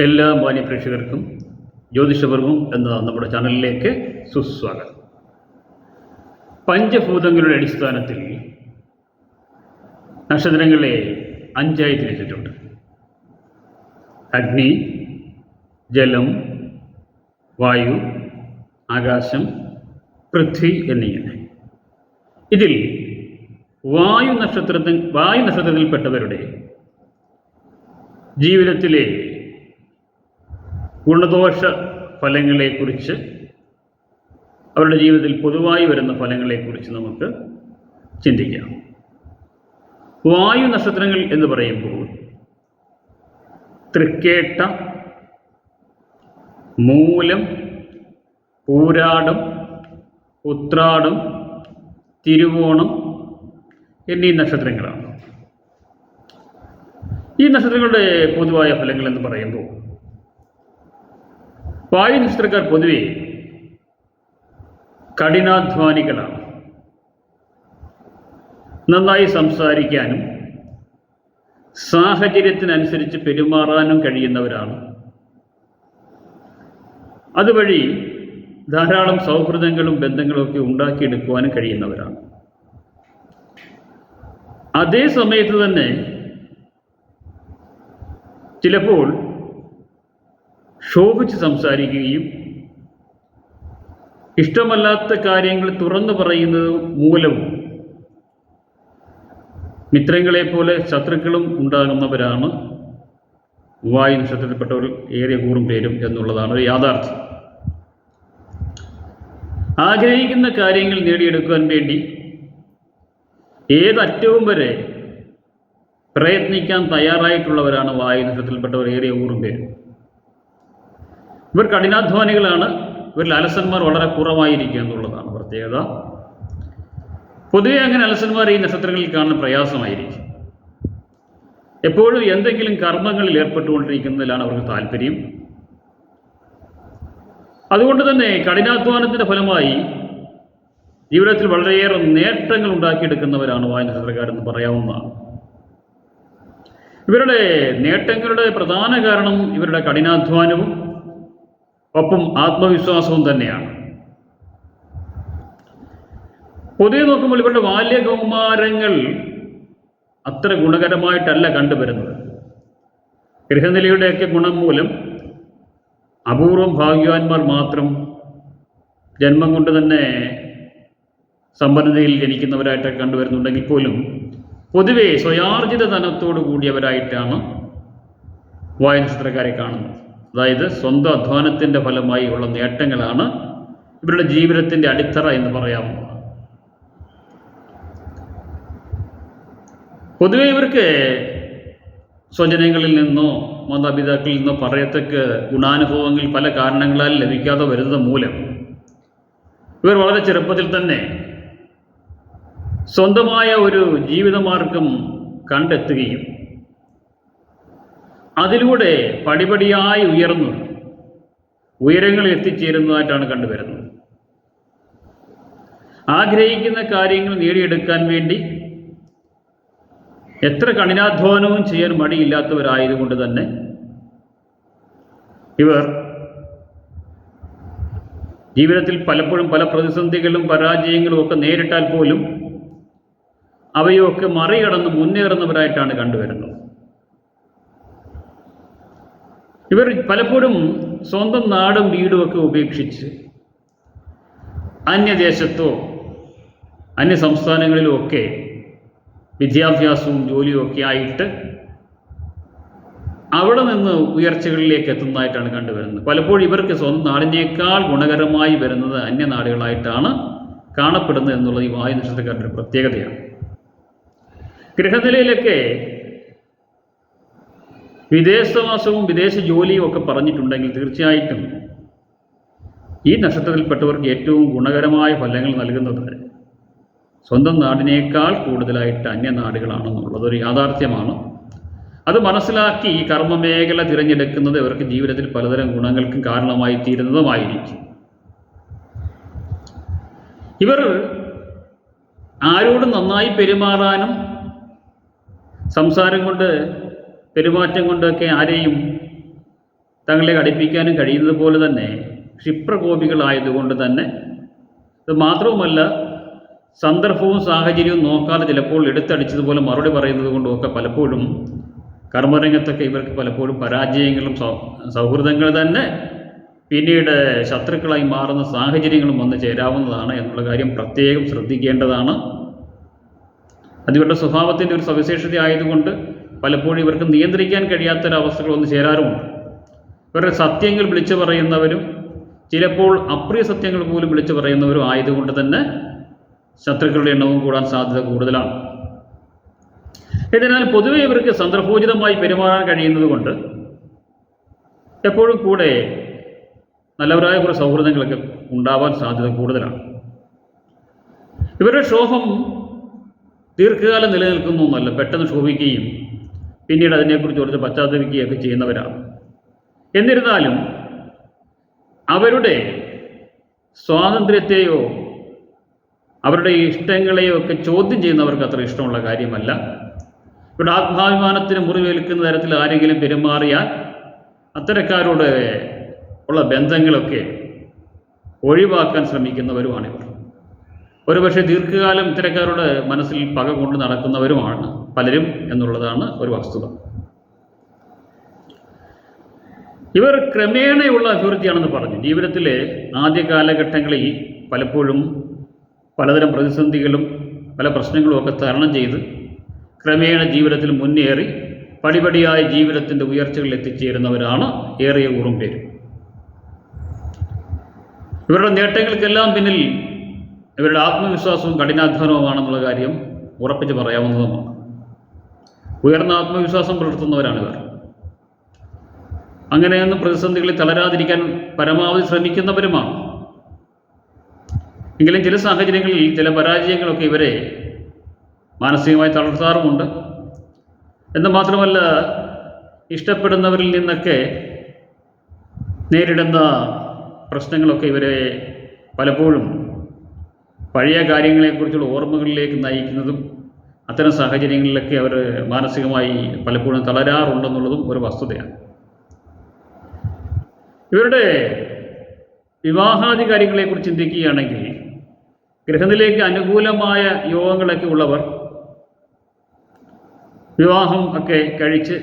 എല്ലാ മാന്യ പ്രേക്ഷകർക്കും ജ്യോതിഷപർവം എന്ന നമ്മുടെ ചാനലിലേക്ക് സുസ്വാഗതം. പഞ്ചഭൂതങ്ങളുടെ അടിസ്ഥാനത്തിൽ നക്ഷത്രങ്ങളെ അഞ്ചായി തിരിച്ചിട്ടുണ്ട്. അഗ്നി ജലം വായു ആകാശം പൃഥ്വി എന്നിങ്ങനെ. ഇതിൽ വായു നക്ഷത്രത്തിൽ വായു നക്ഷത്രത്തിൽപ്പെട്ടവരുടെ ജീവിതത്തിലെ ഗുണദോഷ ഫലങ്ങളെക്കുറിച്ച് അവരുടെ ജീവിതത്തിൽ പൊതുവായി വരുന്ന ഫലങ്ങളെക്കുറിച്ച് നമുക്ക് ചിന്തിക്കാം. വായു നക്ഷത്രങ്ങൾ എന്ന് പറയുമ്പോൾ തൃക്കേട്ട മൂലം പൂരാടം ഉത്രാടം തിരുവോണം എന്നീ നക്ഷത്രങ്ങളാണ്. ഈ നക്ഷത്രങ്ങളുടെ പൊതുവായ ഫലങ്ങൾ എന്ന് പറയുമ്പോൾ വായു നക്ഷത്രക്കാർ പൊതുവെ കഠിനാധ്വാനികളാണ്. നന്നായി സംസാരിക്കാനും സാഹചര്യത്തിനനുസരിച്ച് പെരുമാറാനും കഴിയുന്നവരാണ്. അതുവഴി ധാരാളം സൗഹൃദങ്ങളും ബന്ധങ്ങളും ഒക്കെ ഉണ്ടാക്കിയെടുക്കുവാനും കഴിയുന്നവരാണ്. അതേ സമയത്ത് തന്നെ ചിലപ്പോൾ ശോഭിച്ച് സംസാരിക്കുകയും ഇഷ്ടമല്ലാത്ത കാര്യങ്ങൾ തുറന്നു പറയുന്നത് മൂലവും മിത്രങ്ങളെ പോലെ ശത്രുക്കളും ഉണ്ടാകുന്നവരാണ് വായു നക്ഷത്രത്തിൽപ്പെട്ടവർ ഏറെ കൂറും പേരും എന്നുള്ളതാണ് ഒരു യാഥാർത്ഥ്യം. ആഗ്രഹിക്കുന്ന കാര്യങ്ങൾ നേടിയെടുക്കുവാൻ വേണ്ടി ഏതറ്റവും വരെ പ്രയത്നിക്കാൻ തയ്യാറായിട്ടുള്ളവരാണ് വായു നക്ഷത്രത്തിൽപ്പെട്ടവർ ഏറെ കൂറും പേരും. ഇവർ കഠിനാധ്വാനികളാണ്. ഇവരിൽ അലസന്മാർ വളരെ കുറവായിരിക്കുക എന്നുള്ളതാണ് പ്രത്യേകത. പൊതുവെ അങ്ങനെ അലസന്മാർ ഈ നക്ഷത്രങ്ങളിൽ കാണുന്ന പ്രയാസമായിരിക്കും. എപ്പോഴും എന്തെങ്കിലും കർമ്മങ്ങളിൽ ഏർപ്പെട്ടുകൊണ്ടിരിക്കുന്നതിലാണ് അവർക്ക് താല്പര്യം. അതുകൊണ്ട് തന്നെ കഠിനാധ്വാനത്തിന്റെ ഫലമായി ജീവിതത്തിൽ വളരെയേറെ നേട്ടങ്ങൾ ഉണ്ടാക്കിയെടുക്കുന്നവരാണ് വായു നക്ഷത്രക്കാരെന്ന് പറയാവുന്നതാണ്. ഇവരുടെ നേട്ടങ്ങളുടെ പ്രധാന കാരണം ഇവരുടെ കഠിനാധ്വാനവും ഒപ്പം ആത്മവിശ്വാസവും തന്നെയാണ്. പൊതുവെ നോക്കുമ്പോൾ ഇവരുടെ ബാല്യകൗമാരങ്ങൾ അത്ര ഗുണകരമായിട്ടല്ല കണ്ടുവരുന്നത്. ഗൃഹനിലയുടെയൊക്കെ ഗുണം മൂലം അപൂർവം ഭാഗ്യവാന്മാർ മാത്രം ജന്മം കൊണ്ട് തന്നെ സമ്പന്നതയിൽ ജനിക്കുന്നവരായിട്ടൊക്കെ കണ്ടുവരുന്നുണ്ടെങ്കിൽ പോലും പൊതുവേ സ്വയാർജിത ധനത്തോടു കൂടിയവരായിട്ടാണ് വായു നക്ഷത്രക്കാരെ കാണുന്നത്. അതായത് സ്വന്തം അധ്വാനത്തിന്റെ ഫലമായി ഉള്ള നേട്ടങ്ങളാണ് ഇവരുടെ ജീവിതത്തിന്റെ അടിത്തറ എന്ന് പറയാവുന്നത് പൊതുവെ ഇവർക്ക് സ്വജനങ്ങളിൽ നിന്നോ മാതാപിതാക്കളിൽ നിന്നോ പറയത്തക്ക ഗുണാനുഭവങ്ങൾ പല കാരണങ്ങളാൽ ലഭിക്കാതെ വരുന്നത് മൂലം ഇവർ വളരെ ചെറുപ്പത്തിൽ തന്നെ സ്വന്തമായ ഒരു ജീവിതമാർഗം കണ്ടെത്തുകയും അതിലൂടെ പടിപടിയായി ഉയർന്നു. ഉയരങ്ങളിൽ എത്തിച്ചേരുന്നതായിട്ടാണ് കണ്ടുവരുന്നത്. ആഗ്രഹിക്കുന്ന കാര്യങ്ങൾ നേടിയെടുക്കാൻ വേണ്ടി എത്ര കഠിനാധ്വാനവും ചെയ്യാൻ മടിയില്ലാത്തവരായതുകൊണ്ട് തന്നെ ഇവർ ജീവിതത്തിൽ പലപ്പോഴും പല പ്രതിസന്ധികളും പരാജയങ്ങളും ഒക്കെ നേരിട്ടാൽ പോലും അവയൊക്കെ മറികടന്ന് മുന്നേറുന്നവരായിട്ടാണ് കണ്ടുവരുന്നത്. ഇവർ പലപ്പോഴും സ്വന്തം നാടും വീടും ഒക്കെ ഉപേക്ഷിച്ച് അന്യദേശത്തോ അന്യ സംസ്ഥാനങ്ങളിലോ ഒക്കെ വിദ്യാഭ്യാസവും ജോലിയും ഒക്കെ ആയിട്ട് അവിടെ നിന്ന് ഉയർച്ചകളിലേക്ക് എത്തുന്നതായിട്ടാണ് കണ്ടുവരുന്നത്. പലപ്പോഴും ഇവർക്ക് സ്വന്തം നാടിനേക്കാൾ ഗുണകരമായി വരുന്നത് അന്യനാടുകളായിട്ടാണ് കാണപ്പെടുന്നത് എന്നുള്ളത് ഈ വായു നക്ഷത്രക്കാരുടെ പ്രത്യേകതയാണ്. ഗൃഹനിലയിലൊക്കെ വിദേശവാസവും വിദേശ ജോലിയും ഒക്കെ പറഞ്ഞിട്ടുണ്ടെങ്കിൽ തീർച്ചയായിട്ടും ഈ നക്ഷത്രത്തിൽപ്പെട്ടവർക്ക് ഏറ്റവും ഗുണകരമായ ഫലങ്ങൾ നൽകുന്നത് സ്വന്തം നാടിനേക്കാൾ കൂടുതലായിട്ട് അന്യനാടുകളാണെന്നുള്ളത് യാഥാർത്ഥ്യമാണ്. അത് മനസ്സിലാക്കി ഈ കർമ്മമേഖല തിരഞ്ഞെടുക്കുന്നത് ഇവർക്ക് ജീവിതത്തിൽ പലതരം ഗുണങ്ങൾക്കും കാരണമായി തീരുന്നതുമായിരിക്കും. ഇവർ ആരോടും നന്നായി പെരുമാറാനും സംസാരം കൊണ്ട് പെരുമാറ്റം കൊണ്ടൊക്കെ ആരെയും തങ്ങളെ അടുപ്പിക്കാനും കഴിയുന്നത് പോലെ തന്നെ ക്ഷിപ്രകോപികളായതുകൊണ്ട് തന്നെ ഇത് മാത്രവുമല്ല സന്ദർഭവും സാഹചര്യവും നോക്കാതെ ചിലപ്പോൾ എടുത്തടിച്ചതുപോലെ മറുപടി പറയുന്നത് കൊണ്ടും ഒക്കെ പലപ്പോഴും കർമ്മരംഗത്തൊക്കെ ഇവർക്ക് പലപ്പോഴും പരാജയങ്ങളും സൗഹൃദങ്ങൾ തന്നെ പിന്നീട് ശത്രുക്കളായി മാറുന്ന സാഹചര്യങ്ങളും വന്നു ചേരാവുന്നതാണ് എന്നുള്ള കാര്യം പ്രത്യേകം ശ്രദ്ധിക്കേണ്ടതാണ്. അതിവരുടെ സ്വഭാവത്തിന്റെ ഒരു സവിശേഷത ആയതുകൊണ്ട് പലപ്പോഴും ഇവർക്ക് നിയന്ത്രിക്കാൻ കഴിയാത്തൊരവസ്ഥകൾ വന്ന് ചേരാറുമുണ്ട്. ഇവരുടെ സത്യങ്ങൾ വിളിച്ചു പറയുന്നവരും ചിലപ്പോൾ അപ്രിയ സത്യങ്ങൾ പോലും വിളിച്ചു പറയുന്നവരും ആയതുകൊണ്ട് തന്നെ ശത്രുക്കളുടെ എണ്ണവും കൂടാൻ സാധ്യത കൂടുതലാണ്. എന്നാൽ പൊതുവെ ഇവർക്ക് സന്ദർഭോചിതമായി പെരുമാറാൻ കഴിയുന്നത് കൊണ്ട് എപ്പോഴും കൂടെ നല്ലവരായ കുറേ സൗഹൃദങ്ങളൊക്കെ ഉണ്ടാവാൻ സാധ്യത കൂടുതലാണ്. ഇവരുടെ ക്ഷോഭം ദീർഘകാലം നിലനിൽക്കുന്നു എന്നല്ല പെട്ടെന്ന് ക്ഷോഭിക്കുകയും പിന്നീട് അതിനെക്കുറിച്ച് കുറച്ച് പശ്ചാത്തപിക്കുകയൊക്കെ ചെയ്യുന്നവരാണ്. എന്നിരുന്നാലും അവരുടെ സ്വാതന്ത്ര്യത്തെയോ അവരുടെ ഇഷ്ടങ്ങളെയോ ഒക്കെ ചോദ്യം ചെയ്യുന്നവർക്ക് അത്ര ഇഷ്ടമുള്ള കാര്യമല്ല. ഇവിടെ ആത്മാഭിമാനത്തിന് മുറിവേൽക്കുന്ന തരത്തിൽ ആരെങ്കിലും പെരുമാറിയാൽ അത്തരക്കാരോട് ഉള്ള ബന്ധങ്ങളൊക്കെ ഒഴിവാക്കാൻ ശ്രമിക്കുന്നവരുമാണിവർ ഒരുപക്ഷെ ദീർഘകാലം ഇത്തരക്കാരുടെ മനസ്സിൽ പക കൊണ്ട് നടക്കുന്നവരുമാണ് പലരും എന്നുള്ളതാണ് ഒരു വസ്തുത. ഇവർ ക്രമേണയുള്ള അഭിവൃദ്ധിയാണെന്ന് പറഞ്ഞു. ജീവിതത്തിലെ ആദ്യ കാലഘട്ടങ്ങളിൽ പലപ്പോഴും പലതരം പ്രതിസന്ധികളും പല പ്രശ്നങ്ങളും ഒക്കെ തരണം ചെയ്ത് ക്രമേണ ജീവിതത്തിൽ മുന്നേറി പടിപടിയായ ജീവിതത്തിന്റെ ഉയർച്ചകളിൽ എത്തിച്ചേരുന്നവരാണ് ഏറിയ കൂറും പേര്. ഇവരുടെ നേട്ടങ്ങൾക്കെല്ലാം പിന്നിൽ ഇവരുടെ ആത്മവിശ്വാസവും കഠിനാധ്വാനവുമാണെന്നുള്ള കാര്യം ഉറപ്പിച്ച് പറയാവുന്നതുമാണ്. ഉയർന്ന ആത്മവിശ്വാസം പുലർത്തുന്നവരാണ് ഇവർ അങ്ങനെയൊന്നും പ്രതിസന്ധികളിൽ തളരാതിരിക്കാൻ പരമാവധി ശ്രമിക്കുന്നവരുമാണ്. എങ്കിലും ചില സാഹചര്യങ്ങളിൽ ചില പരാജയങ്ങളൊക്കെ ഇവരെ മാനസികമായി തളർത്താറുമുണ്ട്. എന്ന് മാത്രമല്ല ഇഷ്ടപ്പെടുന്നവരിൽ നിന്നൊക്കെ നേരിടുന്ന പ്രശ്നങ്ങളൊക്കെ ഇവരെ പലപ്പോഴും പഴയ കാര്യങ്ങളെക്കുറിച്ചുള്ള ഓർമ്മകളിലേക്ക് നയിക്കുന്നതും അത്തരം സാഹചര്യങ്ങളിലൊക്കെ അവർ മാനസികമായി പലപ്പോഴും തളരാറുണ്ടെന്നുള്ളതും ഒരു വസ്തുതയാണ്. ഇവരുടെ വിവാഹാദി കാര്യങ്ങളെക്കുറിച്ച് ചിന്തിക്കുകയാണെങ്കിൽ ഗൃഹത്തിലേക്ക് അനുകൂലമായ യോഗങ്ങളൊക്കെ ഉള്ളവർ വിവാഹം ഒക്കെ കഴിച്ച്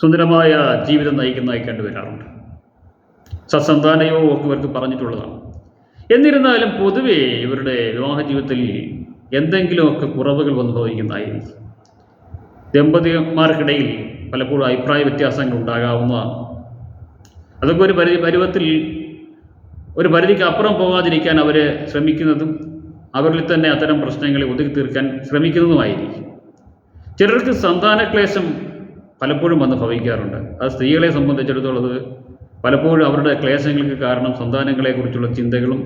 സുന്ദരമായ ജീവിതം നയിക്കുന്നതായി കണ്ടുവരാറുണ്ട്. സത്സന്താനയോഗം ഒക്കെ ഇവർക്ക് പറഞ്ഞിട്ടുള്ളതാണ്. എന്നിരുന്നാലും പൊതുവേ ഇവരുടെ വിവാഹ ജീവിതത്തിൽ എന്തെങ്കിലുമൊക്കെ കുറവുകൾ വന്നു ഭവിക്കുന്നതായിരിക്കും ദമ്പതിമാർക്കിടയിൽ പലപ്പോഴും അഭിപ്രായ വ്യത്യാസങ്ങൾ ഉണ്ടാകാവുന്നതാണ് അതൊക്കെ ഒരു പരി പരുവത്തിൽ ഒരു പരിധിക്ക് അപ്പുറം പോകാതിരിക്കാൻ അവർ ശ്രമിക്കുന്നതും അവരിൽ തന്നെ അത്തരം പ്രശ്നങ്ങളെ ഒതുക്കി തീർക്കാൻ ശ്രമിക്കുന്നതുമായിരിക്കും. ചിലർക്ക് സന്താനക്ലേശം പലപ്പോഴും വന്ന് ഭവിക്കാറുണ്ട്. അത് സ്ത്രീകളെ സംബന്ധിച്ചിടത്തോളം അത് പലപ്പോഴും അവരുടെ ക്ലേശങ്ങൾക്ക് കാരണം സന്താനങ്ങളെക്കുറിച്ചുള്ള ചിന്തകളും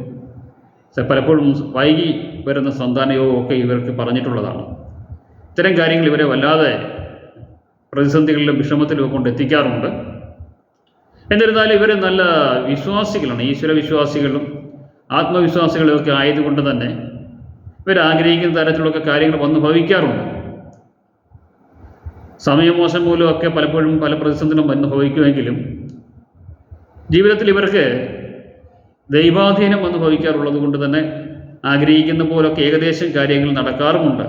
പലപ്പോഴും വൈകി വരുന്ന സന്താനയോഗം ഒക്കെ ഇവർക്ക് പറഞ്ഞിട്ടുള്ളതാണ്. ഇത്തരം കാര്യങ്ങൾ ഇവരെ വല്ലാതെ പ്രതിസന്ധികളിലും വിഷമത്തിലും കൊണ്ട് എത്തിക്കാറുണ്ട് എന്നിരുന്നാലും ഇവർ നല്ല വിശ്വാസികളാണ്. ഈശ്വര വിശ്വാസികളും ആത്മവിശ്വാസികളും ഒക്കെ ആയതുകൊണ്ട് തന്നെ ഇവർ ആഗ്രഹിക്കുന്ന തരത്തിലുള്ളൊക്കെ കാര്യങ്ങൾ വന്ന് ഭവിക്കാറുണ്ട്. സമയമോശം മൂലമൊക്കെ പലപ്പോഴും പല പ്രതിസന്ധികളും വന്ന് ഭവിക്കുമെങ്കിലും ജീവിതത്തിൽ ഇവർക്ക് ദൈവാധീനം വന്ന് ഭവിക്കാറുള്ളത് കൊണ്ട് തന്നെ ആഗ്രഹിക്കുന്ന പോലൊക്കെ ഏകദേശം കാര്യങ്ങൾ നടക്കാറുമുണ്ട്.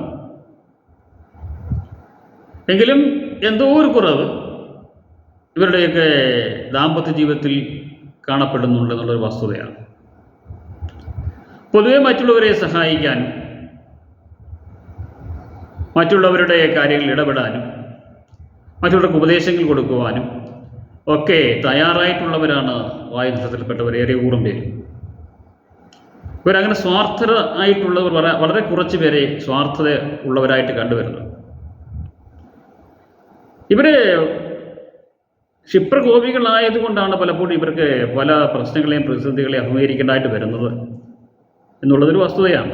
എങ്കിലും എന്തോ ഒരു കുറവ് ഇവരുടെയൊക്കെ ദാമ്പത്യ ജീവിതത്തിൽ കാണപ്പെടുന്നുണ്ട് എന്നുള്ളൊരു വസ്തുതയാണ്. പൊതുവെ മറ്റുള്ളവരെ സഹായിക്കാൻ മറ്റുള്ളവരുടെ കാര്യങ്ങളിൽ ഇടപെടാനും മറ്റുള്ളവർക്ക് ഉപദേശങ്ങൾ കൊടുക്കുവാനും ഒക്കെ തയ്യാറായിട്ടുള്ളവരാണ് വായുദ്ധത്തിൽപ്പെട്ടവർ ഏറെ ഊറും പേര് ഇവരങ്ങനെ വളരെ വളരെ കുറച്ച് പേരെ സ്വാർത്ഥത ഉള്ളവരായിട്ട് കണ്ടുവരുന്നു. ഇവർ ക്ഷിപ്രകോപികളായതുകൊണ്ടാണ് പലപ്പോഴും ഇവർക്ക് പല പ്രശ്നങ്ങളെയും പ്രതിസന്ധികളെയും അഭിമുഖീകരിക്കേണ്ടതായിട്ട് വരുന്നത് എന്നുള്ളതൊരു വസ്തുതയാണ്.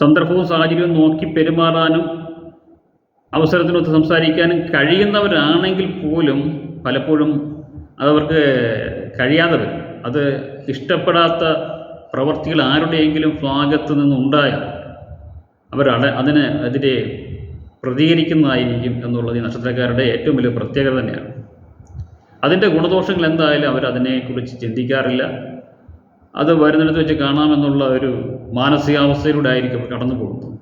സന്ദർഭവും സാഹചര്യവും നോക്കി പെരുമാറാനും അവസരത്തിനൊത്ത് സംസാരിക്കാനും കഴിയുന്നവരാണെങ്കിൽ പോലും പലപ്പോഴും അതവർക്ക് കഴിയാതെ വരും. അത് ഇഷ്ടപ്പെടാത്ത പ്രവർത്തികൾ ആരുടെയെങ്കിലും ഭാഗത്തു നിന്നുണ്ടായാൽ അവരട അതിന് അതിനെ പ്രതികരിക്കുന്നതായിരിക്കും എന്നുള്ളത് ഈ നക്ഷത്രക്കാരുടെ ഏറ്റവും വലിയ പ്രത്യേകത തന്നെയാണ്. അതിന്റെ ഗുണദോഷങ്ങൾ എന്തായാലും അവർ അതിനെക്കുറിച്ച് ചിന്തിക്കാറില്ല. അത് വരുന്നിടത്ത് വെച്ച് കാണാമെന്നുള്ള ഒരു മാനസികാവസ്ഥയിലൂടെ ആയിരിക്കും അവർ കടന്നു പോകുന്നത്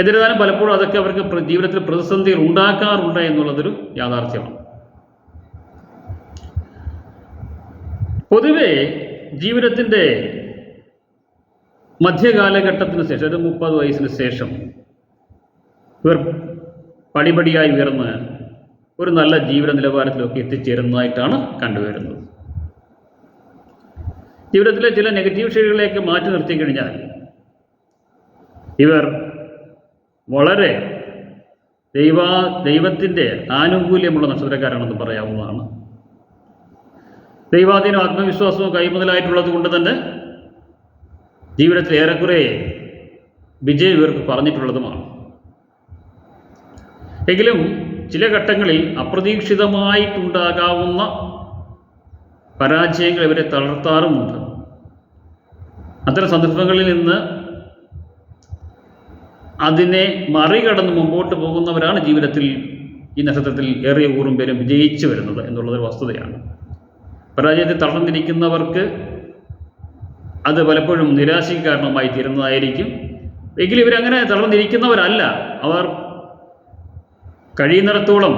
എന്നിരുന്നാലും പലപ്പോഴും അതൊക്കെ അവർക്ക് ജീവിതത്തിൽ പ്രതിസന്ധികൾ ഉണ്ടാക്കാറുണ്ട് എന്നുള്ളതൊരു യാഥാർത്ഥ്യമാണ്. പൊതുവെ ജീവിതത്തിന്റെ മധ്യകാലഘട്ടത്തിന് ശേഷം ഒരു മുപ്പത് വയസ്സിന് ശേഷം ഇവർ പടിപടിയായി ഉയർന്ന് ഒരു നല്ല ജീവിത നിലവാരത്തിലൊക്കെ എത്തിച്ചേരുന്നതായിട്ടാണ് കണ്ടുവരുന്നത്. ജീവിതത്തിലെ ചില നെഗറ്റീവ് ഷെയ്ഡുകളെയൊക്കെ മാറ്റി നിർത്തി കഴിഞ്ഞാൽ ഇവർ വളരെ ദൈവ ദൈവത്തിന്റെ ആനുകൂല്യമുള്ള നക്ഷത്രക്കാരാണെന്ന് പറയാവുന്നതാണ്. ദൈവാധീനം ആത്മവിശ്വാസവും കൈമുതലായിട്ടുള്ളത് കൊണ്ട് തന്നെ ജീവിതത്തിൽ ഏറെക്കുറെ വിജയം ഇവർക്ക് പറഞ്ഞിട്ടുള്ളതുമാണ്. എങ്കിലും ചില ഘട്ടങ്ങളിൽ അപ്രതീക്ഷിതമായിട്ടുണ്ടാകാവുന്ന പരാജയങ്ങൾ ഇവരെ തളർത്താറുമുണ്ട്. അത്തരം സന്ദർഭങ്ങളിൽ നിന്ന് അതിനെ മറികടന്ന് മുമ്പോട്ട് പോകുന്നവരാണ് ജീവിതത്തിൽ ഈ നക്ഷത്രത്തിൽ ഏറിയ കൂറും പേരും വിജയിച്ചു വരുന്നത് എന്നുള്ളതൊരു വസ്തുതയാണ്. പരാജയത്തിൽ തളർന്നിരിക്കുന്നവർക്ക് അത് പലപ്പോഴും നിരാശയ്ക്ക് കാരണമായി തീരുന്നതായിരിക്കും. എങ്കിലും ഇവരങ്ങനെ തളർന്നിരിക്കുന്നവരല്ല. അവർ കഴിയുന്നിടത്തോളം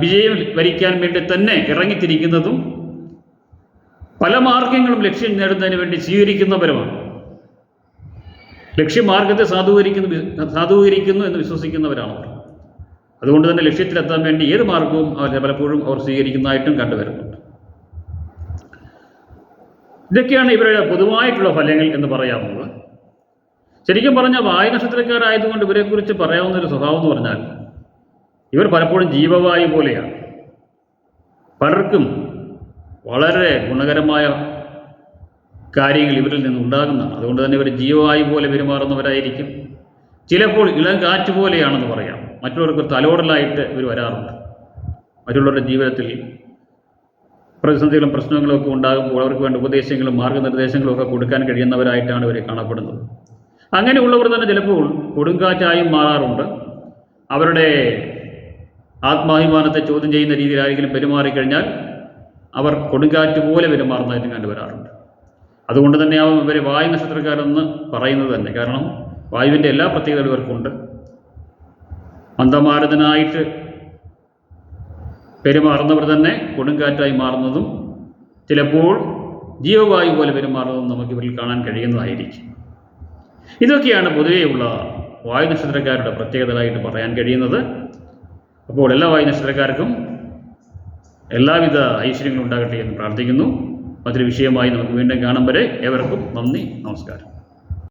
വിജയം വരിക്കാൻ വേണ്ടി തന്നെ ഇറങ്ങിത്തിരിക്കുന്നതും പല മാർഗങ്ങളും ലക്ഷ്യം നേടുന്നതിന് വേണ്ടി സ്വീകരിക്കുന്നവരുമാണ്. ലക്ഷ്യമാർഗത്തെ സാധൂകരിക്കുന്നു സാധൂകരിക്കുന്നു എന്ന് വിശ്വസിക്കുന്നവരാണ് അവർ. അതുകൊണ്ട് തന്നെ ലക്ഷ്യത്തിലെത്താൻ വേണ്ടി ഏത് മാർഗവും അവർ പലപ്പോഴും അവർ സ്വീകരിക്കുന്നതായിട്ടും കണ്ടുവരുന്നുണ്ട്. ഇതൊക്കെയാണ് ഇവരുടെ പൊതുവായിട്ടുള്ള ഫലങ്ങൾ എന്ന് പറയാവുന്നത് ശരിക്കും പറഞ്ഞാൽ വായു നക്ഷത്രക്കാരായതുകൊണ്ട് ഇവരെക്കുറിച്ച് പറയാവുന്ന ഒരു സ്വഭാവം എന്ന് പറഞ്ഞാൽ ഇവർ പലപ്പോഴും ജീവവായു പോലെയാണ്. പലർക്കും വളരെ ഗുണകരമായ കാര്യങ്ങൾ ഇവരിൽ നിന്നുണ്ടാകുന്നതാണ് അതുകൊണ്ട് തന്നെ ഇവർ ജീവവായു പോലെ പെരുമാറുന്നവരായിരിക്കും. ചിലപ്പോൾ ഇളം കാറ്റ് പോലെയാണെന്ന് പറയാം. മറ്റുള്ളവർക്ക് തലോടലായിട്ട് ഇവർ വരാറുണ്ട്. മറ്റുള്ളവരുടെ ജീവിതത്തിൽ പ്രതിസന്ധികളും പ്രശ്നങ്ങളും ഒക്കെ ഉണ്ടാകുമ്പോൾ അവർക്ക് വേണ്ട ഉപദേശങ്ങളും മാർഗനിർദ്ദേശങ്ങളും ഒക്കെ കൊടുക്കാൻ കഴിയുന്നവരായിട്ടാണ് ഇവരെ കാണപ്പെടുന്നത്. അങ്ങനെയുള്ളവർ തന്നെ ചിലപ്പോൾ കൊടുങ്കാറ്റായും മാറാറുണ്ട്. അവരുടെ ആത്മാഭിമാനത്തെ ചോദ്യം ചെയ്യുന്ന രീതിയിലായിരിക്കും പെരുമാറിക്കഴിഞ്ഞാൽ അവർ കൊടുങ്കാറ്റ് പോലെ പെരുമാറുന്നതായിട്ടും കണ്ടുവരാറുണ്ട്. അതുകൊണ്ട് തന്നെയാവും ഇവർ വായു നക്ഷത്രക്കാരെന്ന് പറയുന്നത് തന്നെ. കാരണം വായുവിന്റെ എല്ലാ പ്രത്യേകതകളും ഇവർക്കുണ്ട്. മന്ദമാരതനായിട്ട് പെരുമാറുന്നവർ തന്നെ കൊടുങ്കാറ്റായി മാറുന്നതും ചിലപ്പോൾ ജീവവായു പോലെ പെരുമാറുന്നതും നമുക്ക് ഇവരിൽ കാണാൻ കഴിയുന്നതായിരിക്കും. ഇതൊക്കെയാണ് പൊതുവെയുള്ള വായു നക്ഷത്രക്കാരുടെ പ്രത്യേകതകളായിട്ട് പറയാൻ കഴിയുന്നത്. അപ്പോൾ എല്ലാ വായു നക്ഷത്രക്കാർക്കും എല്ലാവിധ ഐശ്വര്യങ്ങളും ഉണ്ടാകട്ടെ എന്ന് പ്രാർത്ഥിക്കുന്നു. മറ്റൊരു വിഷയമായി നമുക്ക് വീണ്ടും കാണും. വരെ ഏവർക്കും നന്ദി നമസ്കാരം.